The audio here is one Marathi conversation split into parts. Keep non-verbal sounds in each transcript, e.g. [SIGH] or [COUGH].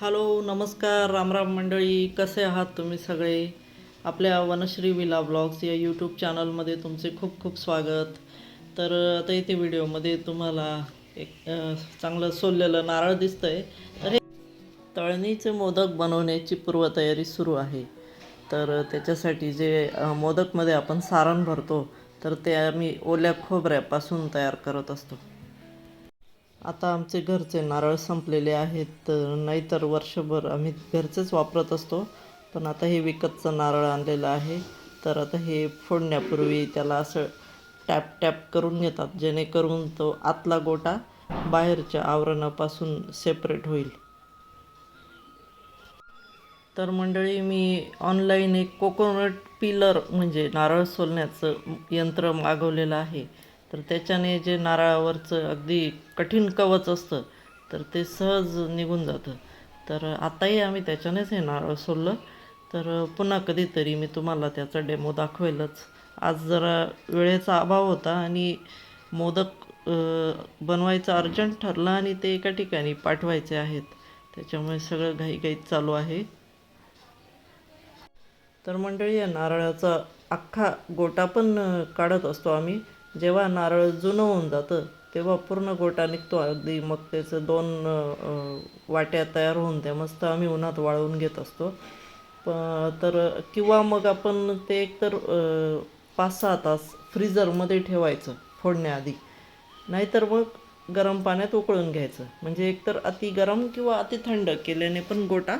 हॅलो नमस्कार रामराम मंडळी कसे आहात तुम्ही सगळे? आपल्या वनश्री विला ब्लॉग्स या यूट्यूब चॅनलमध्ये तुमचे खूप खूप स्वागत. तर आता इथे व्हिडिओमध्ये तुम्हाला एक चांगलं सोललेलं नारळ दिसतं आहे तर हे तळणीचे मोदक बनवण्याची पूर्वतयारी सुरू आहे. तर त्याच्यासाठी जे मोदकमध्ये आपण सारण भरतो तर ते आम्ही ओल्या खोबऱ्यापासून तयार करत असतो. आता आमचे घरचे नारळ संपलेले आहेत तर नाहीतर वर्षभर आम्ही घरचेच वापरत असतो. पण आता हे विकतचं नारळ आणलेलं आहे. तर आता हे फोडण्यापूर्वी त्याला असं टॅप टॅप करून घेतात जेणेकरून तो आतला गोटा बाहेरच्या आवरणापासून सेपरेट होईल. तर मंडळी मी ऑनलाईन एक कोकोनट पिलर म्हणजे नारळ सोलण्याचं यंत्र मागवलेलं आहे. तर त्याच्याने जे नारळावरचं अगदी कठीण कवच असतं तर ते सहज निघून जातं. तर आताही आम्ही त्याच्यानेच हे नारळ सोडलं तर पुन्हा कधीतरी मी तुम्हाला त्याचा डेमो दाखवेलच. आज जरा वेळेचा अभाव होता आणि मोदक बनवायचं अर्जंट ठरलं आणि ते एका ठिकाणी पाठवायचे आहेत. त्याच्यामुळे सगळं घाईघाईत चालू आहे. तर मंडळी या नारळाचा अख्खा गोटा पण काढत असतो आम्ही. जेव्हा नारळ जुनं होऊन जातं तेव्हा पूर्ण गोटा निघतो. अगदी मग त्याचं दोन वाट्या तयार होऊन त्या मस्त आम्ही उन्हात वाळवून घेत असतो. प तर किंवा मग आपण ते एकतर पाच सहा तास फ्रीजरमध्ये ठेवायचं फोडण्याआधी. नाहीतर मग गरम पाण्यात उकळून घ्यायचं. म्हणजे एकतर अति गरम किंवा अति थंड केल्याने पण गोटा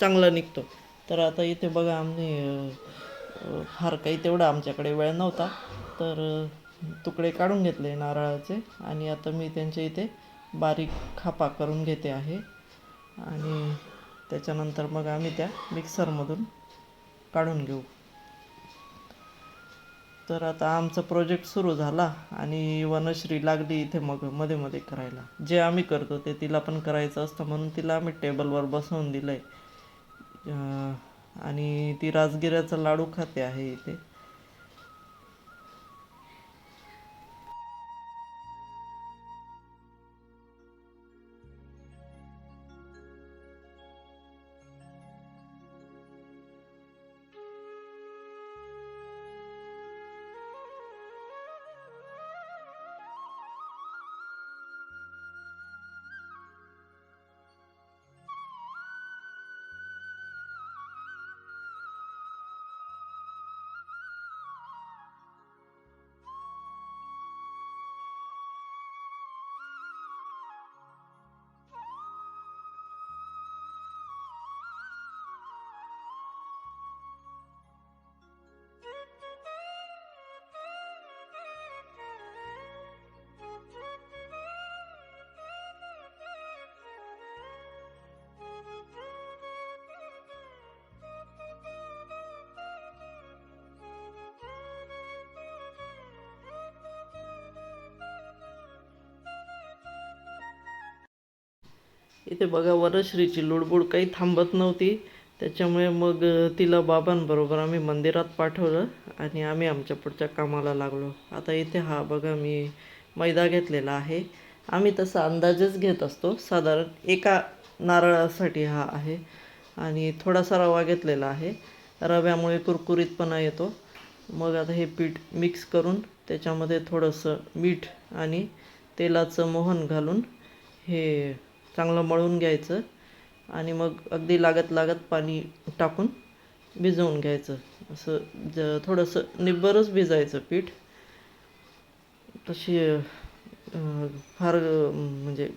चांगला निघतो. तर आता इथे बघा आम्ही फार काही तेवढा आमच्याकडे वेळ नव्हता. तर तुकडे काढून घेतले नारळाचे आणि आता मी त्यांच्या इथे बारीक खापा करून घेते आहे. आणि त्याच्यानंतर मग आम्ही त्या मिक्सरमधून काढून घेऊ. तर आता आमचा प्रोजेक्ट सुरू झाला आणि वनश्री लागली इथे मग मध्ये मध्ये करायला. जे आम्ही करतो ते तिला पण करायचं असतं म्हणून तिला आम्ही टेबलवर बसवून दिलंय. आहे आणि ती राजगिऱ्याचा लाडू खाते आहे इथे. इथे बघा वनश्रीची लुडबुड काही थांबत नव्हती. त्याच्यामुळे मग तिला बाबांबरोबर आम्ही मंदिरात पाठवलं आणि आम्ही आमच्या पुढच्या कामाला लागलो. आता इथे हा बघा मी मैदा घेतलेला आहे. आम्ही तसा अंदाजच घेत असतो. साधारण एका नारळासाठी हा आहे आणि थोडासा रवा घेतलेला आहे. रव्यामुळे कुरकुरीतपणा येतो. मग आता हे पीठ मिक्स करून त्याच्यामध्ये थोडंसं मीठ आणि तेलाचं मोहन घालून हे चांगलं मळून घ्यायचं आणि मग अगदी लागत लागत पाणी टाकून भिजवून घ्यायचं. असं ज थोडंसं निब्बरच भिजायचं पीठ. तशी फार म्हणजे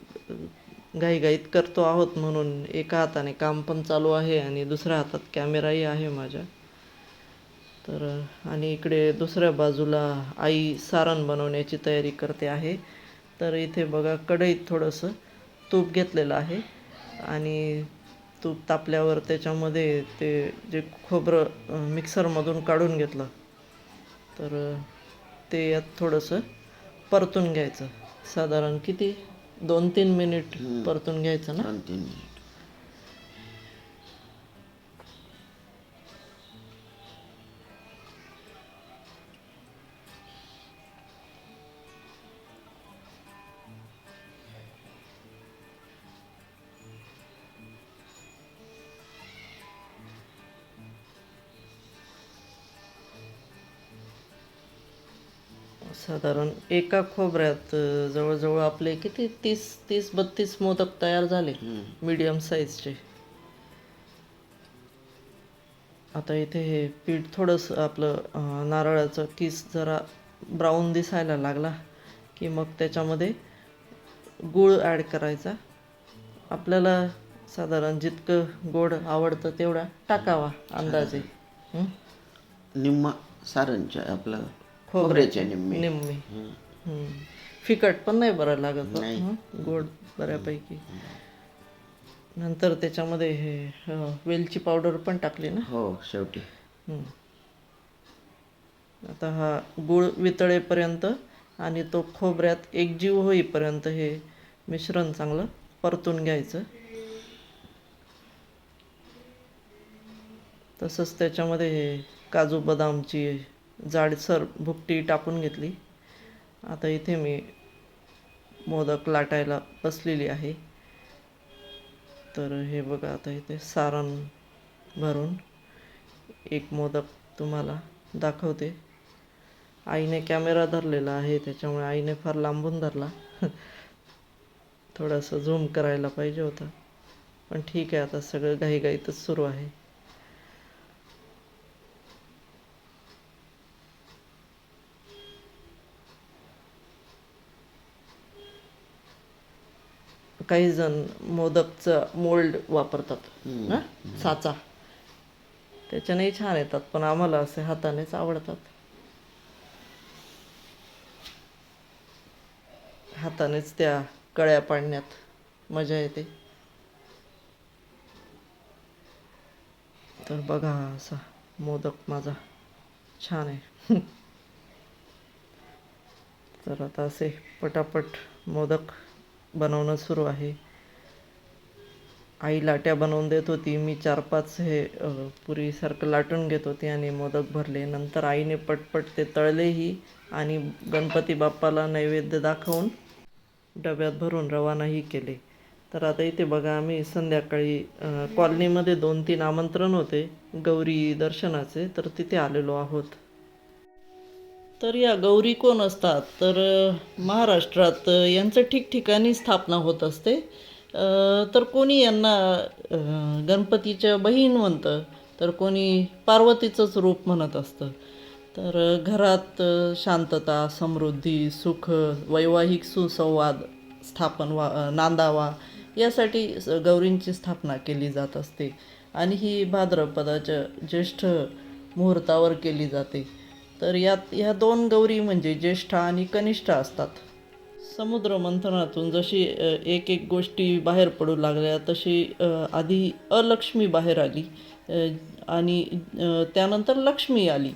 घाईघाईत करतो आहोत म्हणून एका हाताने काम पण चालू आहे आणि दुसऱ्या हातात कॅमेराही आहे माझ्या. तर आणि इकडे दुसऱ्या बाजूला आई सारण बनवण्याची तयारी करते आहे. तर इथे बघा कढईत थोडंसं तूप घेतलेलं आहे आणि तूप तापल्यावर त्याच्यामध्ये ते जे खोबरं मिक्सरमधून काढून घेतलं. तर ते यात थोडंसं परतून घ्यायचं. साधारण किती? दोन तीन मिनिट परतून घ्यायचं ना? तीन साधारण एका खोबऱ्यात जवळजवळ आपले किती? तीस तीस बत्तीस मोदक तयार झाले मीडियम साईजचे आता इथे हे पीठ थोडंसं आपलं नारळाचं किस जरा ब्राऊन दिसायला लागला की मग त्याच्यामध्ये गूळ ॲड करायचा. आपल्याला साधारण जितकं गोड आवडतं तेवढा टाकावा अंदाजे? निम्मा सारंच्या आपलं खोबऱ्याच्या निम्मे निम्मी. फिकट पण नाही बरं लागत नाही. हं? गोड बऱ्यापैकी नंतर त्याच्यामध्ये हे अ, वेलची पावडर पण टाकली ना हो शेवटी. आता हा गूळ वितळेपर्यंत आणि तो खोबऱ्यात एकजीव होईपर्यंत हे मिश्रण चांगलं परतून घ्यायचं तसंच त्याच्यामध्ये हे काजू बदामची जाडसर भुकटी टाकून घेतली. आता इथे मी मोदक लाटायला बसलेली आहे. तर हे बघा आता इथे सारण भरून एक मोदक तुम्हाला दाखवते. आईने कॅमेरा धरलेला आहे त्याच्यामुळे आईने फार लांबून धरला. थोडंसं झूम करायला पाहिजे होता. पण ठीक आहे आता सगळं घाईघाईतच सुरू आहे. काही जण मोदकचं मोल्ड वापरतात ना? साचा. त्याच्यानेही छान येतात पण आम्हाला असे हातानेच आवडतात. हातानेच त्या कळ्या पाडण्यात मजा येते. तर बघा असा मोदक माझा छान आहे. [LAUGHS] तर आता असे पटापट मोदक बनवणं सुरू आहे. आई लाट्या बनवून देत होती. मी चार पाच हे पुरीसारखं लाटून घेत होते आणि मोदक भरले. नंतर आईने पटपट ते तळलेही आणि गणपती बाप्पाला नैवेद्य दाखवून डब्यात भरून रवानाही केले. तर आता इथे बघा आम्ही संध्याकाळी कॉलनीमध्ये दोन तीन आमंत्रण होते. गौरी दर्शनाचे. तर तिथे आलेलो आहोत. तर या गौरी कोण असतात? तर महाराष्ट्रात यांचं ठिकठिकाणी स्थापना होत असते. तर कोणी यांना गणपतीच्या बहीण म्हणतं तर कोणी पार्वतीचंच रूप म्हणत असतं. तर घरात शांतता समृद्धी सुख वैवाहिक सुसंवाद स्थापन वा नांदावा यासाठी गौरींची स्थापना केली जात असते. आणि ही भाद्रपदाच्या ज्येष्ठ मुहूर्तावर केली जाते. तर यात ह्या दोन गौरी म्हणजे ज्येष्ठा आणि कनिष्ठा असतात. समुद्र मंथनातून जशी एक एक गोष्टी बाहेर पडू लागल्या तशी आधी अलक्ष्मी बाहेर आली आणि त्यानंतर लक्ष्मी आली.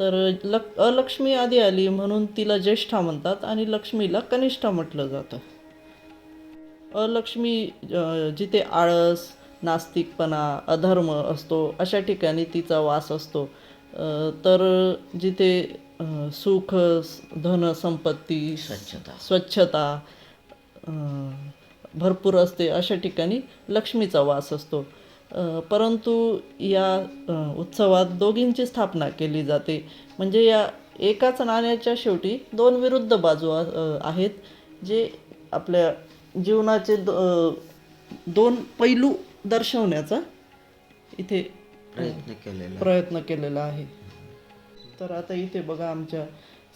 तर लक अलक्ष्मी आधी आली म्हणून तिला ज्येष्ठा म्हणतात आणि लक्ष्मीला कनिष्ठा म्हटलं जातं. अलक्ष्मी जिथे आळस नास्तिकपणा अधर्म असतो अशा ठिकाणी तिचा वास असतो. तर जिथे सुख स- धन संपत्ती स्वच्छता. स्वच्छता भरपूर असते अशा ठिकाणी लक्ष्मीचा वास असतो परंतु या उत्सवात दोघींची स्थापना केली जाते म्हणजे या एकाच नाण्याच्या शेवटी दोन विरुद्ध बाजू आहेत जे आपल्या जीवनाचे द- दोन पैलू दर्शवण्याचा इथे प्रयत्न केलेला प्रयत्न केलेला आहे. तर आता इथे बघा आमच्या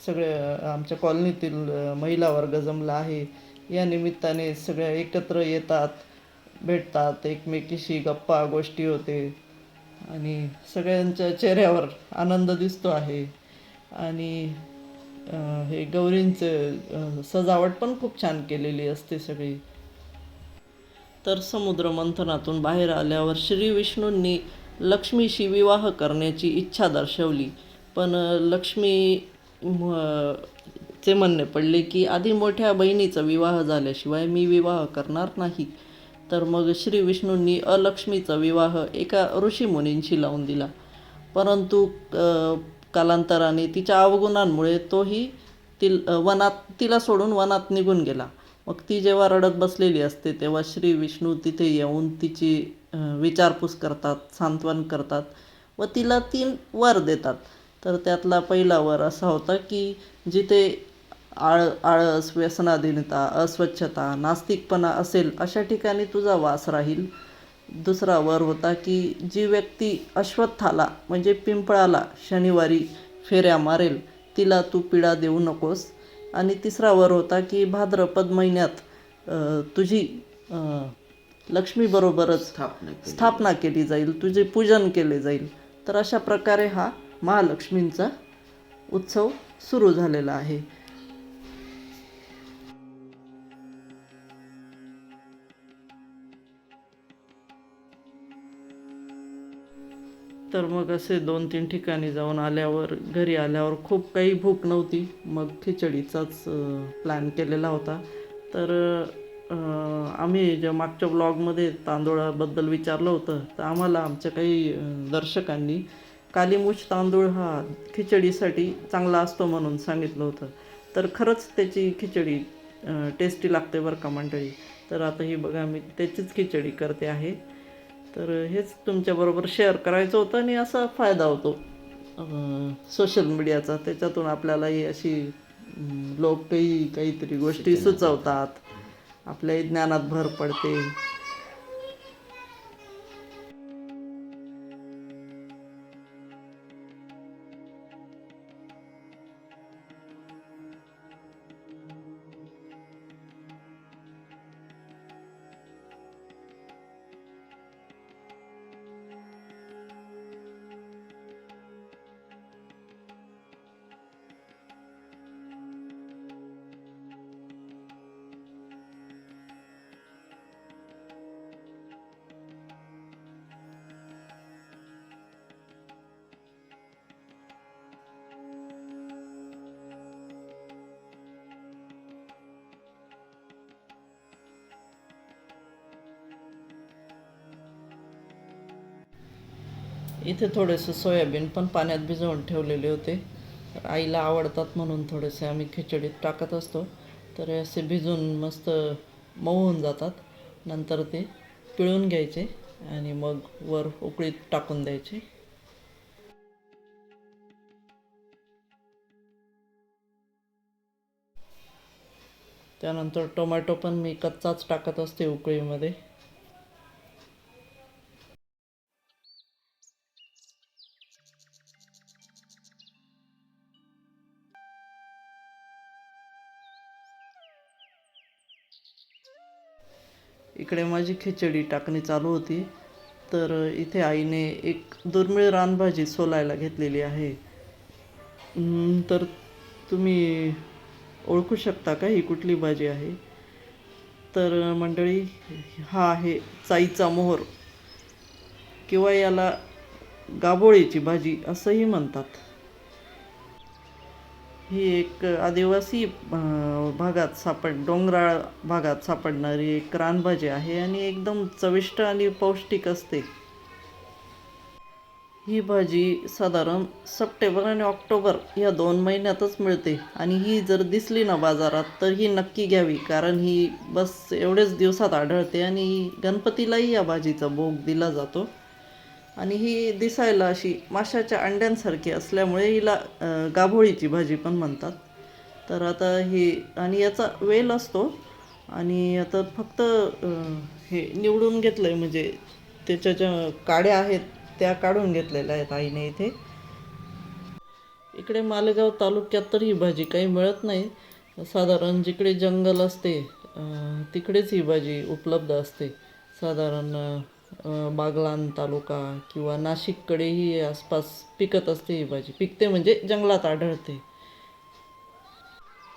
सगळ्या आमच्या कॉलनीतील महिला वर्ग जमला आहे. या निमित्ताने सगळ्या एकत्र येतात भेटतात एकमेकीशी गप्पा गोष्टी होते. आणि सगळ्यांच्या चेहऱ्यावर आनंद दिसतो आहे. आणि हे गौरींचं सजावट पण खूप छान केलेली असते सगळी. तर समुद्र मंथनातून बाहेर आल्यावर श्री विष्णूंनी लक्ष्मीशी विवाह करण्याची इच्छा दर्शवली. पण लक्ष्मी म- चे म्हणणे पडले की आधी मोठ्या बहिणीचा विवाह झाल्याशिवाय मी विवाह करणार नाही. तर मग श्री विष्णूंनी अलक्ष्मीचा विवाह एका ऋषीमुनींशी लावून दिला. परंतु कालांतराने तिच्या अवगुणांमुळे तोही ति वनात तिला सोडून वनात निघून गेला. मग ती जेव्हा रडत बसलेली असते तेव्हा श्री विष्णू तिथे येऊन तिची विचारपूस करतात सांत्वन करतात व तिला तीन वर देतात. तर त्यातला पहिला वर असा होता की जिथे आळ आळस व्यसनाधीनता अस्वच्छता नास्तिकपणा असेल अशा ठिकाणी तुझा वास राहील. दुसरा वर होता की जी व्यक्ती अश्वत्थाला म्हणजे पिंपळाला शनिवारी फेऱ्या मारेल तिला तू पीडा देऊ नकोस. आणि तिसरा वर होता की भाद्रपद महिन्यात तुझी लक्ष्मीबरोबरच स्थापना केली स्थापना केली जाईल तुझे पूजन केले जाईल. तर अशा प्रकारे हा महालक्ष्मींचा उत्सव सुरू झालेला आहे. तर मग असे दोन तीन ठिकाणी जाऊन आल्यावर घरी आल्यावर खूप काही भूक नव्हती. मग खिचडीचाच प्लॅन केलेला होता. तर अं, आम्ही ज्या मागच्या ब्लॉगमध्ये तांदूळाबद्दल विचारलं होतं तर आम्हाला आमच्या काही दर्शकांनी कालीमुछ तांदूळ हा खिचडीसाठी चांगला असतो म्हणून सांगितलं होतं. तर खरंच त्याची खिचडी टेस्टी लागते बरं का मंडळी. तर आता ही बघा मी त्याचीच खिचडी करते आहे. तर हेच तुमच्याबरोबर शेअर करायचं होतं आणि असा फायदा होतो सोशल मीडियाचा त्याच्यातून आपल्यालाही अशी लोक काही काहीतरी गोष्टी सुचवतात. आपल्या ज्ञानात भर पडते. इथे थोडेसे सोयाबीन पण पाण्यात भिजवून ठेवलेले होते. तर आईला आवडतात म्हणून थोडेसे आम्ही खिचडीत टाकत असतो. तर असे भिजून मस्त मऊ होऊन जातात. नंतर ते पिळून घ्यायचे आणि मग वर उकळीत टाकून द्यायचे. त्यानंतर टोमॅटो पण मी कच्चाच टाकत असते उकळीमध्ये. इकडे माझी खिचडी टाकणी चालू होती. तर इथे आईने एक दुर्मिळ रानभाजी सोलायला घेतलेली आहे. तर तुम्ही ओळखू शकता का ही कुठली भाजी आहे? तर मंडळी हा आहे चाईचा मोहर. किंवा याला गाबोळीची भाजी असंही म्हणतात. ही एक आदिवासी भागात सापड डोंगराळ भागात सापडणारी एक रानभाजी आहे आणि एकदम चविष्ट आणि पौष्टिक असते. ही भाजी साधारण सप्टेंबर आणि ऑक्टोबर या दोन महिन्यातच मिळते आणि ही जर दिसली ना बाजारात तर ही नक्की घ्यावी कारण ही बस एवढेच दिवसात आढळते आणि गणपतीलाही या भाजीचा भोग दिला जातो. आणि ही दिसायला अशी माशाच्या अंड्यांसारखी असल्यामुळे हिला गाभोळीची भाजी पण म्हणतात. तर आता ही आणि याचा वेल असतो. आणि आता फक्त हे निवडून घेतलं आहे म्हणजे त्याच्या ज्या काड्या आहेत त्या काढून घेतलेल्या आहेत आईने इथे. इकडे मालेगाव तालुक्यात तर ही भाजी काही मिळत नाही. साधारण जिकडे जंगल असते तिकडेच ही भाजी उपलब्ध असते. साधारण बागलान बागलाण तालुका किंवा नाशिककडेही आसपास पिकत असते ही भाजी. पिकते म्हणजे जंगलात आढळते.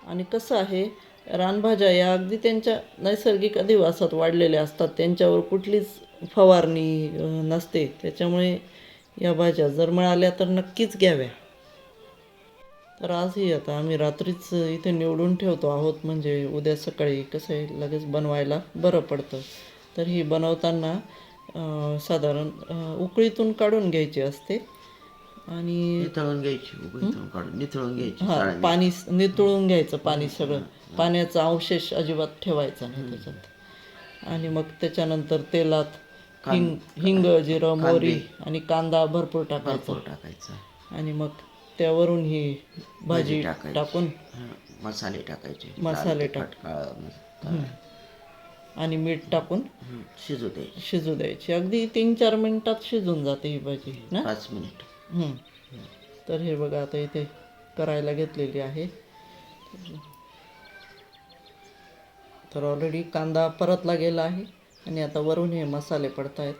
आणि कसं आहे रानभाज्या या अगदी त्यांच्या नैसर्गिक अधिवासात वाढलेल्या असतात. त्यांच्यावर कुठलीच फवारणी नसते. त्याच्यामुळे या भाज्या जर मिळाल्या तर नक्कीच घ्याव्या. तर आजही आता आम्ही रात्रीच इथे निवडून ठेवतो आहोत. म्हणजे उद्या सकाळी कसं आहे लगेच बनवायला बरं पडतं. तर ही बनवताना साधारण उकळीतून काढून घ्यायची असते. आणि निथळून घ्यायची उकळीतून काढून निथळून घ्यायची हा. पाणी नितळून घ्यायचं पाणी सगळं. पाण्याचा अवशेष अजिबात ठेवायचा नाही त्याच्यात. आणि मग त्याच्यानंतर तेलात हिंग हिंग जिरं मोहरी आणि कांदा भरपूर टाकायचा. भरपूर टाकायचा. आणि मग त्यावरून ही भाजी टाकायची. टाकून हा, मसाले टाकायचे. मसाले मसाला आणि मीठ टाकून शिजू द्यायचे. शिजू द्यायची. अगदी तीन चार मिनिटात शिजून जाते ही भाजी ना? पाच मिनिट. हं. तर हे बघा आता इथे करायला घेतलेली आहे. तर ऑलरेडी कांदा परतला गेला आहे आणि आता वरून हे मसाले पडत आहेत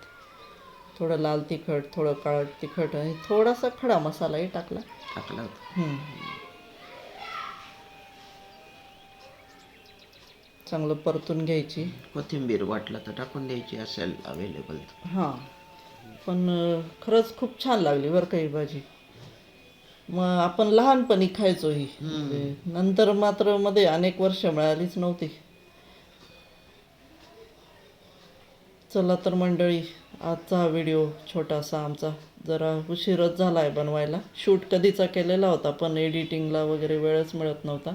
थोडं लाल तिखट थोडं काळं तिखट आणि थोडासा खडा मसालाही टाकला. टाकला होता. हं. चांगलं परतून घ्यायची. कोथिंबीर वाटलं तर टाकून द्यायची असेल अवेलेबल हां. पण खरंच खूप छान लागली बरं का ही भाजी. मग आपण लहानपणी खायचो ही. म्हणजे नंतर मात्रमध्ये अनेक वर्ष मिळालीच नव्हती. चला तर मंडळी आजचा हा व्हिडिओ छोटासा आमचा जरा उशीरच झाला आहे बनवायला. शूट कधीचा केलेला होता पण एडिटिंगला वगैरे वेळच मिळत नव्हता.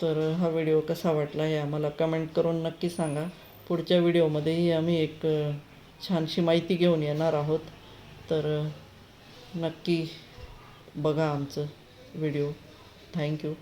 तर हा व्हिडिओ कसा वाटला हे आम्हाला कमेंट करून नक्की सांगा. पुढच्या व्हिडिओमध्येही आम्ही एक छानशी माहिती घेऊन येणार आहोत. तर नक्की बघा आमचं व्हिडिओ थँक्यू